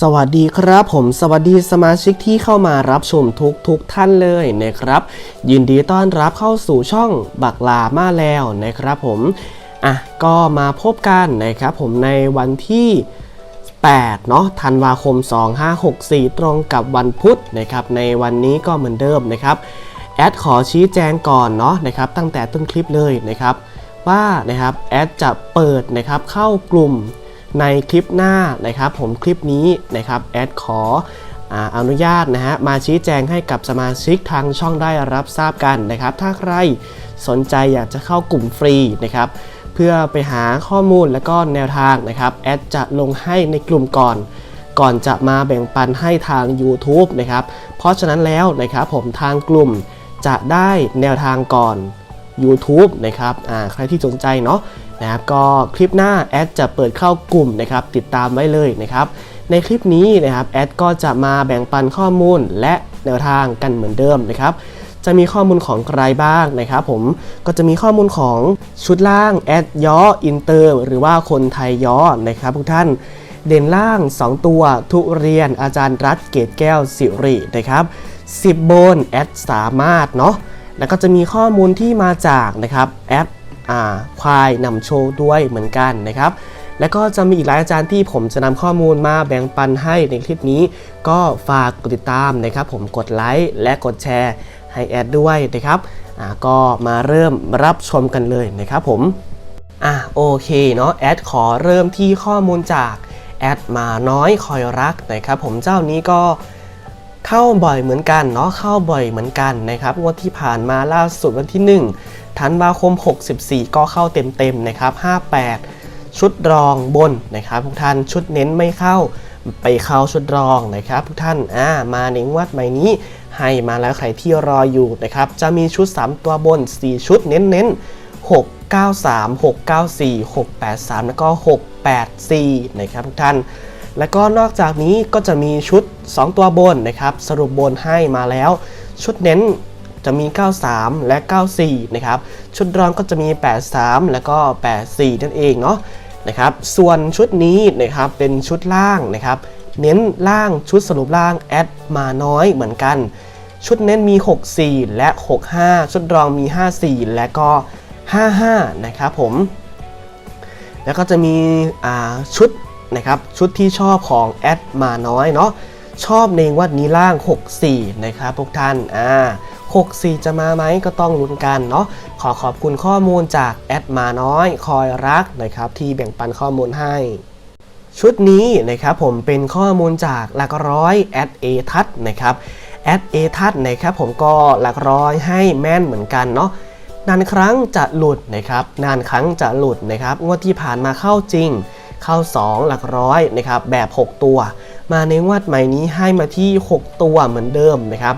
สวัสดีครับผมสวัสดีสมาชิกที่เข้ามารับชมทุกทุกๆท่านเลยนะครับ ยินดีต้อนรับเข้าสู่ช่องบักลามาแล้วนะครับผมอะก็มาพบกันนะครับผมในวันที่8เนาะธันวาคม 2564 ตรงกับวันพุธนะครับในวันนี้ก็เหมือนเดิมนะครับแอดขอชี้แจงก่อนเนาะนะครับตั้งแต่ต้นคลิปเลยนะครับว่านะครับแอดจะเปิดนะครับเข้ากลุ่ม ในคลิปหน้านะครับ ผมคลิปนี้นะครับแอดขอออนุญาตนะฮะมาชี้แจงให้กับสมาชิกทางช่องได้รับทราบกันนะครับ ถ้าใครสนใจอยากจะเข้ากลุ่มฟรีนะครับเพื่อไปหาข้อมูลและก็แนวทางนะครับแอดจะลงให้ในกลุ่มก่อน ก่อนจะมาแบ่งปันให้ทาง YouTube นะครับเพราะฉะนั้นแล้วนะครับผมทางกลุ่มจะได้แนวทางก่อน YouTube นะครับใครที่สนใจเนาะ นะครับก็คลิปหน้าแอดจะเปิดเข้ากลุ่มนะครับติดตามไว้เลยนะครับในคลิปนี้นะครับแอดก็จะมาแบ่งปันข้อมูลและแนวทางกันเหมือนเดิมนะครับจะมีข้อมูลของใครบ้างนะครับผมก็จะมีข้อมูลของชุดล่างแอดย้ออินเตอร์หรือว่าคนไทยย้อนะครับทุกท่านเด่นล่าง 2 ตัวทุเรียนอาจารย์รัฐเกตแก้วสิรินะครับ10 โบนแอดสามารถเนาะแล้วก็จะมีข้อมูลที่มาจากนะครับแอป ควายนำโชว์ด้วยเหมือนกันนะครับ แล้วก็จะมีอีกหลายอาจารย์ที่ผมจะนำข้อมูลมาแบ่งปันให้ในคลิปนี้ ก็ฝากกดติดตามนะครับผมกดไลค์และกดแชร์ให้แอดด้วยนะครับก็มาเริ่มรับชมกันเลยนะครับผมอะโอเคเนาะแอดขอเริ่มที่ข้อมูลจากแอดมาน้อยคอยรักนะครับผมเจ้านี้ก็เข้าบ่อยเหมือนกันเนาะเข้าบ่อยเหมือนกันนะครับงวดที่ผ่านมาล่าสุดวันที่ 1 ธันวาคม 64 ก็เข้าเต็มๆนะครับ 58 ชุดรองบนนะครับทุกท่านชุดเน้นไม่เข้าไปเข้าชุดรองนะครับ ทุกท่านอ่ามาในงวดใหม่นี้ ให้มาแล้วใครที่รออยู่นะครับจะมีชุด 3 ตัวบน 4 ชุดเน้นๆ6 93 694 683 แล้วก็ 684 นะครับทุกท่าน แล้วก็นอกจากนี้ก็จะมีชุด 2 ตัวบนนะครับ สรุปบนให้มาแล้ว ชุดเน้น จะมี 93 และ 94 นะครับ ชุดรองก็จะมี 83 แล้วก็ 84 นั่นเองเนาะนะครับ ส่วนชุดนี้นะครับเป็นชุดล่างนะครับเน้นล่างชุดสรุปล่างแอดมาน้อยเหมือนกัน ชุดเน้นมี 64 และ 65 ชุดรองมี 54 และก็ 55 นะครับผม แล้วก็จะมีชุดนะครับชุดที่ชอบของแอดมาน้อยเนาะชอบในงวัดนี้ล่าง 64 นะครับพวกท่านอ่า 64 จะมาไหมก็ต้องลุ้นกันเนาะขอขอบคุณข้อมูลจากแอดมาน้อย คอยรักนะครับที่แบ่งปันข้อมูลให้ชุดนี้นะครับผมเป็นข้อมูลจากหลักร้อยแอดเอทัศนะครับแอดเอทัศนะครับผมก็หลักร้อยให้แม่นเหมือนกันเนาะนานครั้งจะหลุดนะครับนานครั้งจะหลุดนะครับงวดที่ผ่านมาเข้าจริง เข้า 2 หลักร้อยนะครับแบบ 6 ตัว มาในงวดใหม่นี้ให้มาที่ 6 ตัวเหมือนเดิมนะครับ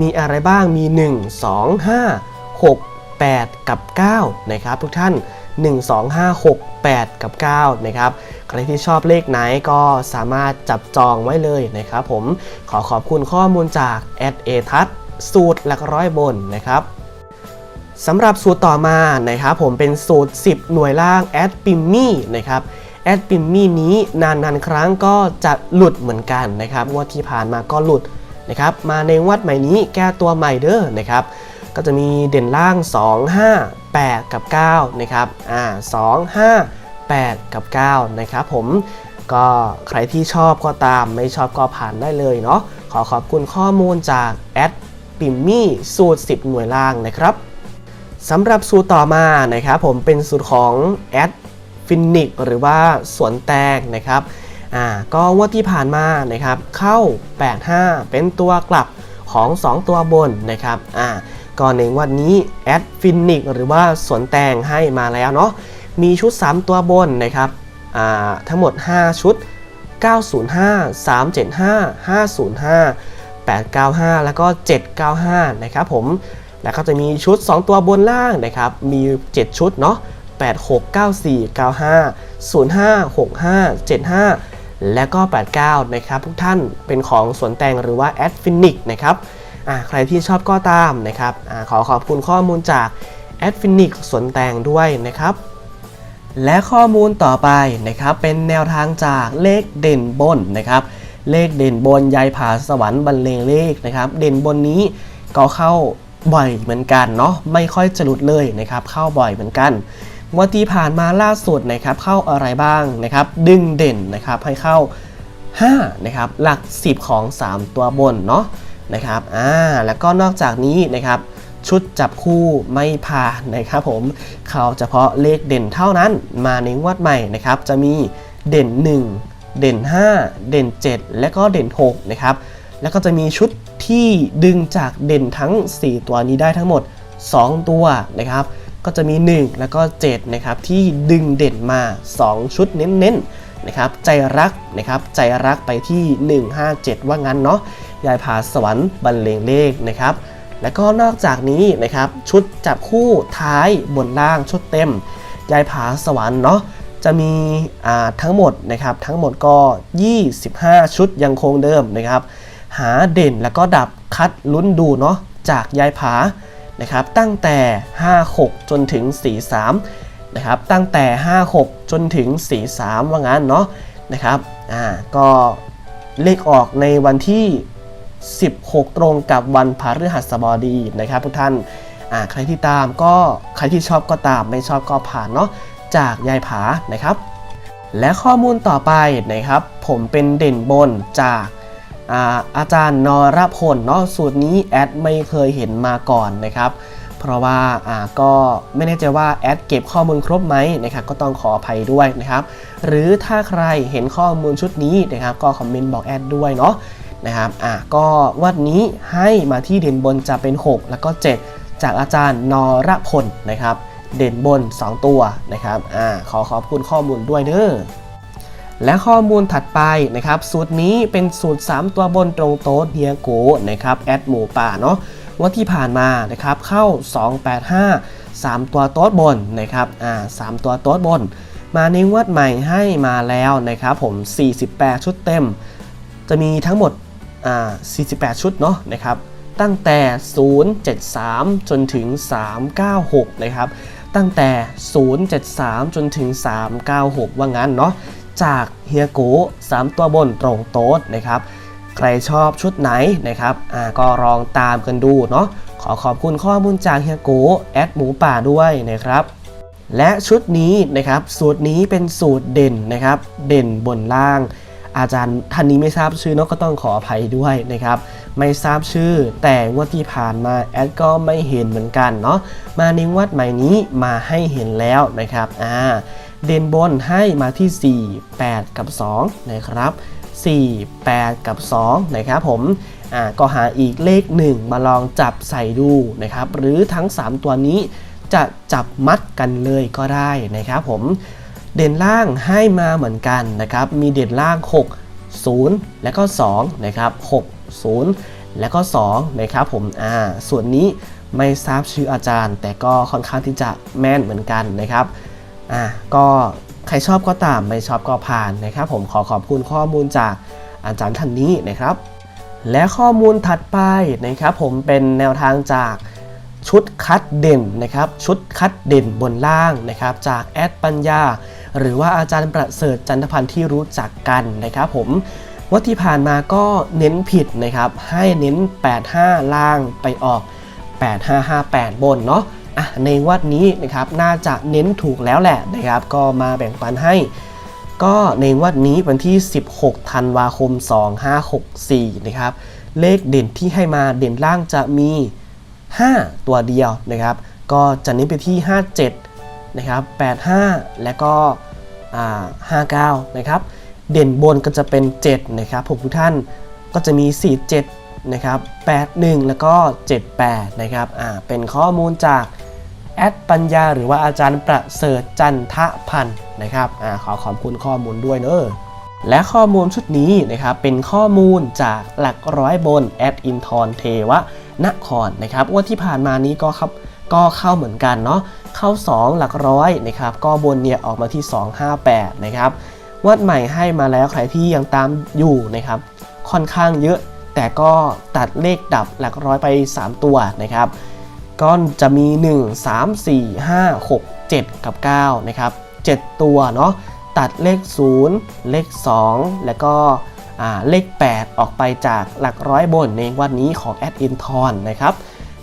มีอะไรบ้างมี 1 2 5 6 8 กับ 9 นะครับทุกท่าน 1 2 5 6 8 กับ 9 นะครับ ใครที่ชอบเลขไหนก็สามารถจับจองไว้เลยนะครับผมขอขอบคุณข้อมูลจากแอดเอทัศสูตรหลักร้อยบนนะครับสำหรับสูตรต่อมานะครับผมเป็นสูตร 10 หน่วยล่างแอดปิมมี่นะครับแอดปิมมี่นี้นานๆครั้งก็จะหลุดเหมือนกันนะครับงวดที่ผ่านมาก็หลุด นะครับมาในงวดใหม่นี้แก้ตัวใหม่เด้อนะครับก็จะมีเด่นล่าง 2 5 8 กับ9นะครับอ่า2 5 8 กับ9นะครับผมก็ใครที่ชอบก็ตามไม่ชอบก็ผ่านได้เลยเนาะขอขอบคุณข้อมูลจากแอดปิมมี่สูตร 10 หน่วยล่างนะครับสำหรับสูตรต่อมานะครับผมเป็นสูตรของแอดฟินิกหรือว่าสวนแตงนะครับ อ่าก็งวดที่ผ่านมานะครับเข้า 85 เป็นตัวกลับของ 2 ตัวบนนะครับอ่าก่อนในงวันนี้แอดฟินิกหรือว่าสวนแตงให้มาแล้วเนาะมีชุด 3 ตัวบนนะครับอ่าทั้งหมด 5 ชุด 905 375 505 895 แล้วก็ 795 นะครับผม แล้วก็จะมีชุด 2 ตัวบนล่างนะครับ มี 7 ชุดเนาะ86 94 95 05 65 75 และก็ 89 นะครับ ทุกท่านเป็นของสวนแตงหรือว่า a d f i n i x นะครับใครที่ชอบก็ตามนะครับอขอขอบคุณข้อมูลจาก a d f i n i x สวนแตงด้วยนะครับ และข้อมูลต่อไปนะครับเป็นแนวทางจากเลขเด่นบนนะครับ เลขเด่นบนยายผาสวรรค์บรรเลงเลขนะครับ เด่นบนนี้ก็เข้าบ่อยเหมือนกันเนาะไม่ค่อยจะหลุดเลยนะครับ เข้าบ่อยเหมือนกัน วันที่ผ่านมาล่าสุดนะครับเข้าอะไรบ้างนะครับดึงเด่นนะครับให้เข้า5นะครับหลัก 10 ของ 3 ตัวบนเนาะนะครับอ่าแล้วก็นอกจากนี้นะครับชุดจับคู่ไม่ผ่านนะครับผมเขาเฉพาะเลขเด่นเท่านั้นมาในงวดใหม่นะครับจะมีเด่น 1 เด่น 5 เด่น 7 และก็เด่น6นะครับแล้วก็จะมีชุดที่ดึงจากเด่นทั้ง 4 ตัวนี้ได้ทั้งหมด 2 ตัวนะครับ ก็จะมี 1 แล้วก็ 7 นะครับ ที่ดึงเด่นมา 2 ชุดเน้นๆนะครับใจรักนะครับใจรักไปที่ 157 ว่างั้นเนาะยายผาสวรรค์บรรเลงเลขนะครับแล้วก็นอกจากนี้นะครับชุดจับคู่ท้ายบนล่างชุดเต็ม ยายผาสวรรค์เนาะจะมีอ่าทั้งหมดนะครับทั้งหมดก็ 25 ชุดยังคงเดิมนะครับ หาเด่นแล้วก็ดับคัดลุ้นดูเนาะจากยายผา นะครับตั้งแต่ 56 จนถึง 43นะครับตั้งแต่ 56 จนถึง 43 ว่างั้นเนาะนะครับอ่าก็เลขออกในวันที่ 16 ตรงกับวันพฤหัสบดีนะครับทุกท่านอ่าใครที่ตามก็ใครที่ชอบก็ตามไม่ชอบก็ผ่านเนาะจากยายผานะครับ และข้อมูลต่อไปนะครับ ผมเป็นเด่นบนจาก อาอาจารย์นรพลเนาะสูตรนี้แอดไม่เคยเห็นมาก่อนนะครับ เพราะว่าอ่าก็ไม่แน่ใจว่าแอดเก็บข้อมูลครบไหมนะครับก็ต้องขออภัยด้วยนะครับ หรือถ้าใครเห็นข้อมูลชุดนี้นะครับก็คอมเมนต์บอกแอดด้วยเนาะนะครับอะก็วันนี้ให้มาที่เด่นบนจะเป็น 6 แล้วก็ 7 จากอาจารย์นรพลนะครับ เด่นบน 2 ตัวนะครับอ่าขอขอบคุณข้อมูลด้วยเด้อ และข้อมูลถัดไปนะครับ สูตรนี้เป็นสูตร 3 ตัวบนตรงโต๊ะเฮียโกนะครับแอดหมูป่าเนาะว่าที่ผ่านมานะครับเข้า 285 3 ตัวโต๊ะบนนะครับอ่า3ตัวโต๊ะบน มาในงวดใหม่ให้มาแล้วนะครับผม 48 ชุดเต็ม จะมีทั้งหมดอ่า48 ชุดเนาะนะครับตั้งแต่ 073 จนถึง 396 นะครับ ตั้งแต่ 073 จนถึง 396 ว่างั้นเนาะ จากเฮียโก3ตัวบนตรงโต๊ดนะครับ ใครชอบชุดไหนนะครับอ่าก็ลองตามกันดูเนาะขอขอบคุณข้อมูลจากเฮียโกแอดหมูป่าด้วยนะครับและชุดนี้นะครับสูตรนี้เป็นสูตรเด่นนะครับ เด่นบนล่าง อาจารย์ท่านนี้ไม่ทราบชื่อเนอะก็ต้องขออภัยด้วยนะครับ ไม่ทราบชื่อ แต่งวดที่ผ่านมาแอดก็ไม่เห็นเหมือนกันเนาะมาในงวดใหม่นี้มาให้เห็นแล้วนะครับอ่า เด่นบนให้มาที่ 4 8 กับ 2 นะครับ 4 8 กับ 2 นะครับผมอ่าก็หาอีกเลข 1 มาลองจับใส่ดูนะครับ หรือทั้ง 3 ตัวนี้จะจับมัดกันเลยก็ได้นะครับผม เด่นล่างให้มาเหมือนกันนะครับ มีเด่นล่าง 6 0 และก็2นะครับ 6 0 และก็2นะครับผม อ่า ส่วนนี้ไม่ทราบชื่ออาจารย์ แต่ก็ค่อนข้างที่จะแม่นเหมือนกันนะครับ อ่าก็ใครชอบก็ตามไม่ชอบก็ผ่านนะครับผมขอขอบคุณข้อมูลจากอาจารย์ท่านนี้นะครับ และข้อมูลถัดไปนะครับผมเป็นแนวทางจากชุดคัดเด่นนะครับชุดคัดเด่นบนล่างนะครับจากแอดปัญญา หรือว่าอาจารย์ประเสริฐจันทพันธ์ที่รู้จักกันนะครับผมว่าที่ผ่านมาก็เน้นผิดนะครับให้เน้น 85 ล่างไปออก 8558 บนเนาะ อะในวัดนี้นะครับน่าจะเน้นถูกแล้วแหละนะครับ ก็มาแบ่งปันให้ ก็ในวัดนี้วันที่ 16 ธันวาคม 2564 นะครับ เลขเด่นที่ให้มาเด่นล่างจะมี 5 ตัวเดียวนะครับ ก็จะเน้นไปที่ 57 นะครับ 85 และก็ 59 นะครับ เด่นบนก็จะเป็น 7 นะครับผมทุกท่านก็จะมี 47นะครับ81 แล้วก็ 78 นะครับ อ่า เป็นข้อมูลจาก แอดปัญญาหรือว่าอาจารย์ประเสริฐจันทพันธ์นะครับอขอขอบคุณข้อมูลด้วยเนอะและข้อมูลชุดนี้นะครับเป็นข้อมูลจากหลักร้อยบนแอดอินทรเทวะนครนะครับวันที่ผ่านมานี้ก็ครับก็เข้าเหมือนกันเนาะเข้า 2 หลักร้อยนะครับก็บนเนี่ยออกมาที่ 258นะครับวัดใหม่ให้มาแล้วใครที่ยังตามอยู่นะครับค่อนข้างเยอะ แต่ก็ตัดเลขดับหลักร้อยไป 3 ตัวนะครับ ก็จะมี 1 3 4 5 6 7 กับ 9 นะครับ 7 ตัวเนาะตัดเลข 0 เลข 2 แล้วก็เลข 8 ออกไปจากหลักร้อยบนในวันนี้ของแอดอินทอนนะครับ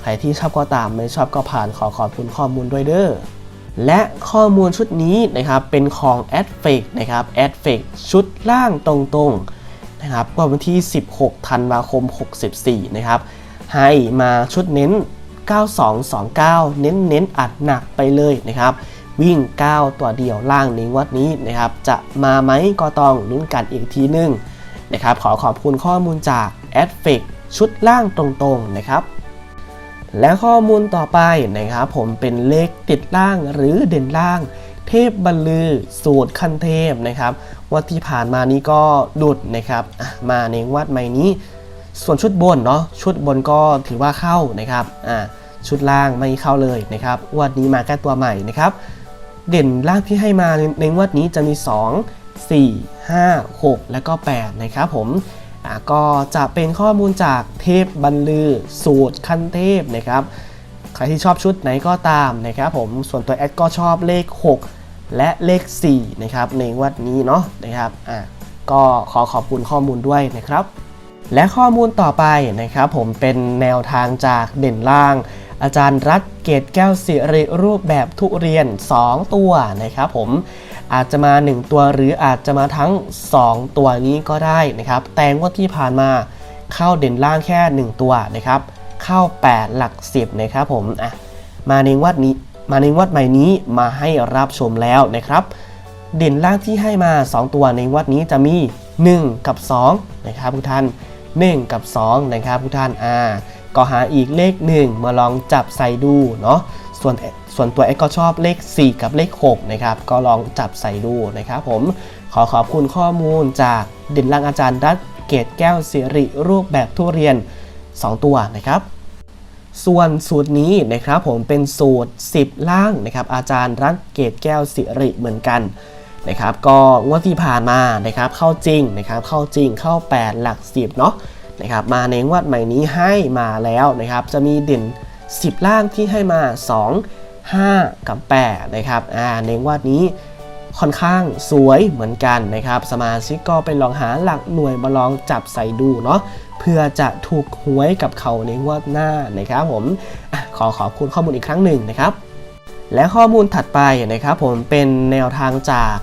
ใครที่ชอบก็ตามไม่ชอบก็ผ่านขอขอบคุณข้อมูลด้วยเด้อและข้อมูลชุดนี้นะครับเป็นของ a d f a k นะครับ a d f a k ชุดล่างตรงๆนะครับวันที่ 16 ธันวาคม 64 นะครับ ให้มาชุดเน้น 9229 เน้นเน้นอัดหนักไปเลยนะครับ วิ่ง 9 ตัวเดียวล่างในงวัดนี้นะครับ จะมาไหมก็ต้องลุ้นกันอีกทีหนึงนะครับ ขอขอบคุณข้อมูลจาก a d f a k ชุดล่างตรงๆนะครับและข้อมูลต่อไปนะครับ ผมเป็นเลขติดล่างหรือเด่นล่าง เทพบรรลือสูตรคันเทพนะครับวัดที่ผ่านมานี้ก็ดุดนะครับมาในวัดใหม่นี้ ส่วนชุดบนเนาะชุดบนก็ถือว่าเข้านะครับอ่าชุดล่างไม่เข้าเลยนะครับวัดนี้มาแก้ตัวใหม่นะครับเด่นล่างที่ให้มาในงวดนี้จะมี 2 4 5 6 และก็ 8 นะครับผมก็จะเป็นข้อมูลจากเทพบรรลือ สูตรขั้นเทพนะครับ ใครที่ชอบชุดไหนก็ตามนะครับผมส่วนตัวแอดก็ชอบเลข 6 และเลข 4 นะครับในงวัดนี้เนาะนะครับอะก็ขอขอบคุณข้อมูลด้วยนะครับ และข้อมูลต่อไปนะครับผมเป็นแนวทางจากเด่นล่าง อาจารย์รัฐเกตแก้วสิริรูปแบบทุเรียน 2 ตัวนะครับผมอาจจะมา 1 ตัวหรืออาจจะมาทั้ง 2 ตัวนี้ก็ได้นะครับแต่งวดที่ผ่านมาเข้าเด่นล่างแค่ 1 ตัวนะครับเข้า 8 หลัก 10นะครับผมอะมาในวัดนี้มาในวัดใหม่นี้มาให้รับชมแล้วนะครับ เด่นล่างที่ให้มา 2 ตัวในวัดนี้จะมี 1 กับ2นะครับทุกท่าน 1 กับ 2 นะครับทุกท่านอ่าก็หาอีกเลข 1 มาลองจับใส่ดูเนาะส่วนส่วนตัวเอ็กก็ชอบเลข 4 กับเลข 6 นะครับ ก็ลองจับใส่ดูนะครับผมขอขอบคุณข้อมูลจากเด่นล่างอาจารย์รัฐเกตแก้วสิริรูปแบบทุเรียน 2 ตัวนะครับส่วนสูตรนี้นะครับผมเป็นสูตร 10 ล่างนะครับอาจารย์รัฐเกตแก้วสิริเหมือนกัน นะครับก็งวดที่ผ่านมานะครับเข้าจริงนะครับเข้าจริงเข้า 8 หลัก 10เนาะนะครับมาในงวดใหม่นี้ให้มาแล้วนะครับจะมีเด่น 10 ล่างที่ให้มา 2 5 กับ8นะครับอ่าในงวดนี้ค่อนข้างสวยเหมือนกันนะครับสมาชิกก็ไปลองหาหลักหน่วยมาลองจับใส่ดูเนาะเพื่อจะถูกหวยกับเขาในงวดหน้านะครับผมอขอขอบคุณข้อมูลอีกครั้งหนึ่งนะครับ และข้อมูลถัดไปนะครับผมเป็นแนวทางจาก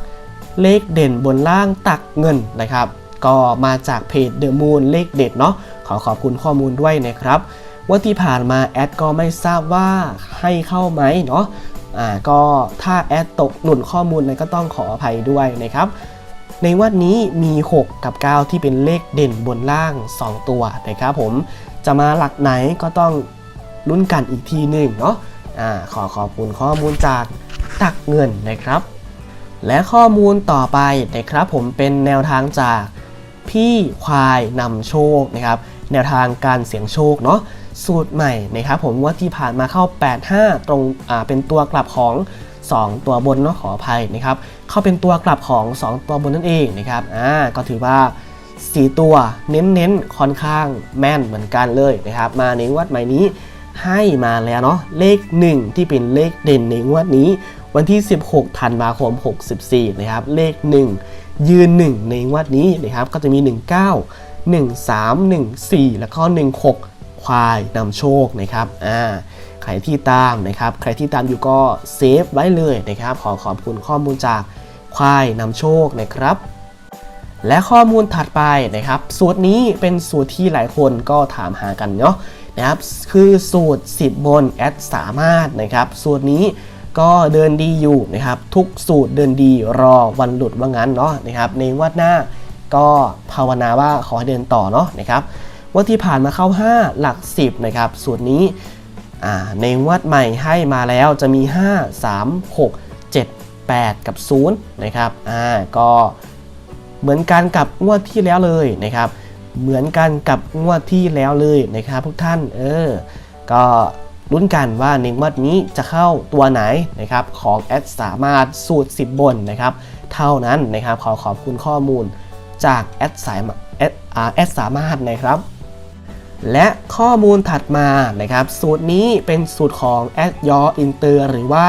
เลขเด่นบนล่างตักเงินนะครับ ก็มาจากเพจ The Moon เลขเด็ดเนาะขอขอบคุณข้อมูลด้วยนะครับว่าที่ผ่านมาแอดก็ไม่ทราบว่าให้เข้าไหมเนาะอ่าก็ถ้าแอดตกหนุนข้อมูลนั้นก็ต้องขออภัยด้วยนะครับในวันนี้มี 6 กับ 9 ที่เป็นเลขเด่นบนล่าง 2 ตัวนะครับผมจะมาหลักไหนก็ต้องลุ้นกันอีกทีหนึ่งเนาะอ่าขอขอบคุณข้อมูลจากตักเงินนะครับ และข้อมูลต่อไปนะครับผมเป็นแนวทางจากพี่ควายนำโชคนะครับแนวทางการเสี่ยงโชคเนาะสูตรใหม่นะครับผมว่าที่ผ่านมาเข้า 85 ตรงอ่าเป็นตัวกลับของ 2 ตัวบนเนาะขออภัยนะครับเข้าเป็นตัวกลับของ 2 ตัวบนนั่นเองนะครับอ่าก็ถือว่า 4 ตัวเน้นๆค่อนข้างแม่นเหมือนกันเลยนะครับมาในงวดใหม่นี้ให้มาแล้วเนาะเลข 1 ที่เป็นเลขเด่นในงวดนี้ วันที่ 16 ธันวาคม 64 นะครับ เลข 1 ยืน 1 ในงวดนี้นะครับ ก็จะมี 19 13 14 แล้วก็ 16 ควายนำโชคนะครับ อ่า ใครที่ตามนะครับ ใครที่ตามอยู่ก็เซฟไว้เลยนะครับ ขอขอบคุณข้อมูลจากควายนำโชคนะครับและข้อมูลถัดไปนะครับ สูตรนี้เป็นสูตรที่หลายคนก็ถามหากันเนาะนะครับ คือสูตร 10 บนแอดสามารถนะครับ สูตรนี้ ก็เดินดีอยู่นะครับทุกสูตรเดินดีรอวันหลุดว่างั้นเนาะนะครับในวัดหน้าก็ภาวนาว่าขอให้เดินต่อเนาะนะครับวันที่ผ่านมาเข้า 5 หลัก 10นะครับสูตรนี้ในวัดใหม่ให้มาแล้วจะมี 5 3 6 7 8 กับ0นะครับอ่าก็เหมือนกันกับงวดที่แล้วเลยนะครับเหมือนกันกับงวดที่แล้วเลยนะครับทุกท่านเออก็ ลุ้นกันว่าในงวดนี้จะเข้าตัวไหนนะครับของแอดสามารถสูตร 10 บนนะครับเท่านั้นนะครับขอขอบคุณข้อมูลจากแอดสายแอดอาแอดสามารถนะครับและข้อมูลถัดมานะครับ สูตรนี้เป็นสูตรของแอดยออินเตอร์หรือว่า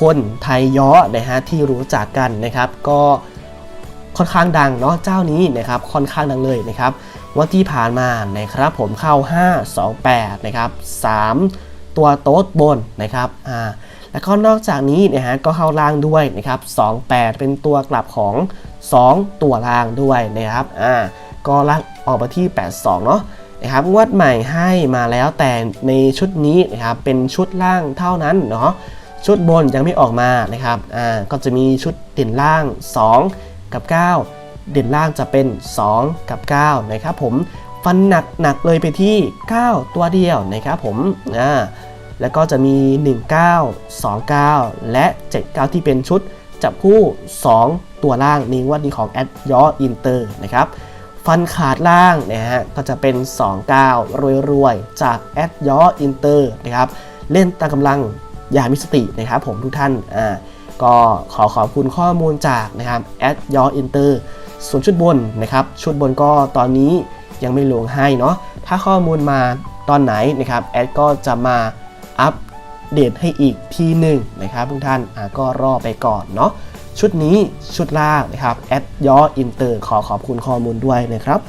คนไทยยอนะฮะที่รู้จักกันนะครับ ก็ค่อนข้างดังเนาะเจ้านี้นะครับค่อนข้างดังเลยนะครับ วันที่ผ่านมานะครับผมเข้า 5 2 8นะครับ3 ตัวโต๊ดบนนะครับอ่าแล้วก็นอกจากนี้นะฮะก็เข้าล่างด้วยนะครับ28 เป็นตัวกลับของ 2 ตัวล่างด้วยนะครับอ่าก็ล่างออกมาที่ 82 เนาะนะครับงวดใหม่ให้มาแล้วแต่ในชุดนี้นะครับเป็นชุดล่างเท่านั้นเนาะชุดบนยังไม่ออกมานะครับอ่าก็จะมีชุดเด่นล่าง 2 กับ 9 เด่นล่างจะเป็น 2 กับ 9 นะครับผมฟันหนักหนักเลยไปที่ 9 ตัวเดียวนะครับผมอ่าแล้วก็จะมี 19 29 และ 79 ที่เป็นชุดจับคู่ 2 ตัวล่างในงวดนี้ของแอดยออินเตอร์นะครับฟันขาดล่างนะฮะก็จะเป็น 29 รวยๆ จากแอดยออินเตอร์นะครับเล่นตามกำลังอย่ามีสตินะครับผมทุกท่านอ่าก็ขอขอบคุณข้อมูลจากนะครับแอดยออินเตอร์ ส่วนชุดบนนะครับ ชุดบนก็ตอนนี้ยังไม่ลงให้เนาะ ถ้าข้อมูลมาตอนไหนนะครับแอดก็จะมาอัปเดตให้อีกทีหนึ่งนะครับทุกท่านอ่าก็รอไปก่อนเนาะชุดนี้ชุดล่างนะครับแอดยออินเตอร์ขอขอบคุณข้อมูลด้วยนะครับ